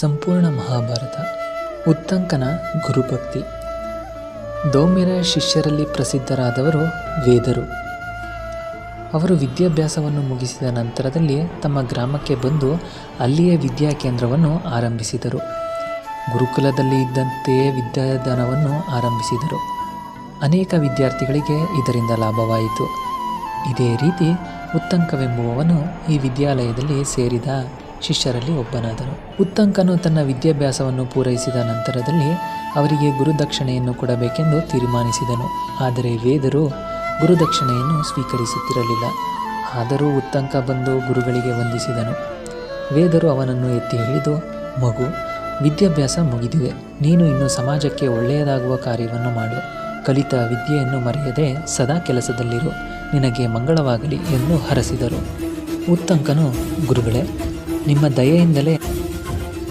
ಸಂಪೂರ್ಣ ಮಹಾಭಾರತ, ಉತ್ತಂಕನ ಗುರುಭಕ್ತಿ. ದೌಮ್ಯರ ಶಿಷ್ಯರಲ್ಲಿ ಪ್ರಸಿದ್ಧರಾದವರು ವೇದರು. ಅವರು ವಿದ್ಯಾಭ್ಯಾಸವನ್ನು ಮುಗಿಸಿದ ನಂತರದಲ್ಲಿ ತಮ್ಮ ಗ್ರಾಮಕ್ಕೆ ಬಂದು ಅಲ್ಲಿಯೇ ವಿದ್ಯಾ ಕೇಂದ್ರವನ್ನು ಆರಂಭಿಸಿದರು. ಗುರುಕುಲದಲ್ಲಿ ಇದ್ದಂತೆಯೇ ವಿದ್ಯಾದಾನವನ್ನು ಆರಂಭಿಸಿದರು. ಅನೇಕ ವಿದ್ಯಾರ್ಥಿಗಳಿಗೆ ಇದರಿಂದ ಲಾಭವಾಯಿತು. ಇದೇ ರೀತಿ ಉತ್ತಂಕವೆಂಬುವವನು ಈ ವಿದ್ಯಾಲಯದಲ್ಲಿ ಸೇರಿದ ಶಿಷ್ಯರಲ್ಲಿ ಒಬ್ಬನಾದನು. ಉತ್ತಂಕನು ತನ್ನ ವಿದ್ಯಾಭ್ಯಾಸವನ್ನು ಪೂರೈಸಿದ ನಂತರದಲ್ಲಿ ಅವರಿಗೆ ಗುರುದಕ್ಷಿಣೆಯನ್ನು ಕೊಡಬೇಕೆಂದು ತೀರ್ಮಾನಿಸಿದನು. ಆದರೆ ವೇದರು ಗುರುದಕ್ಷಿಣೆಯನ್ನು ಸ್ವೀಕರಿಸುತ್ತಿರಲಿಲ್ಲ. ಆದರೂ ಉತ್ತಂಕ ಬಂದು ಗುರುಗಳಿಗೆ ವಂದಿಸಿದನು. ವೇದರು ಅವನನ್ನು ಎತ್ತಿ ಹಿಡಿದು ಮಗು, ವಿದ್ಯಾಭ್ಯಾಸ ಮುಗಿದಿದೆ. ನೀನು ಇನ್ನು ಸಮಾಜಕ್ಕೆ ಒಳ್ಳೆಯದಾಗುವ ಕಾರ್ಯವನ್ನು ಮಾಡು. ಕಲಿತ ವಿದ್ಯೆಯನ್ನು ಮರೆಯದೆ ಸದಾ ಕೆಲಸದಲ್ಲಿರು. ನಿನಗೆ ಮಂಗಳವಾಗಲಿ ಎಂದು ಹರಸಿದರು. ಉತ್ತಂಕನು, ಗುರುಗಳೇ ನಿಮ್ಮ ದಯೆಯಿಂದಲೇ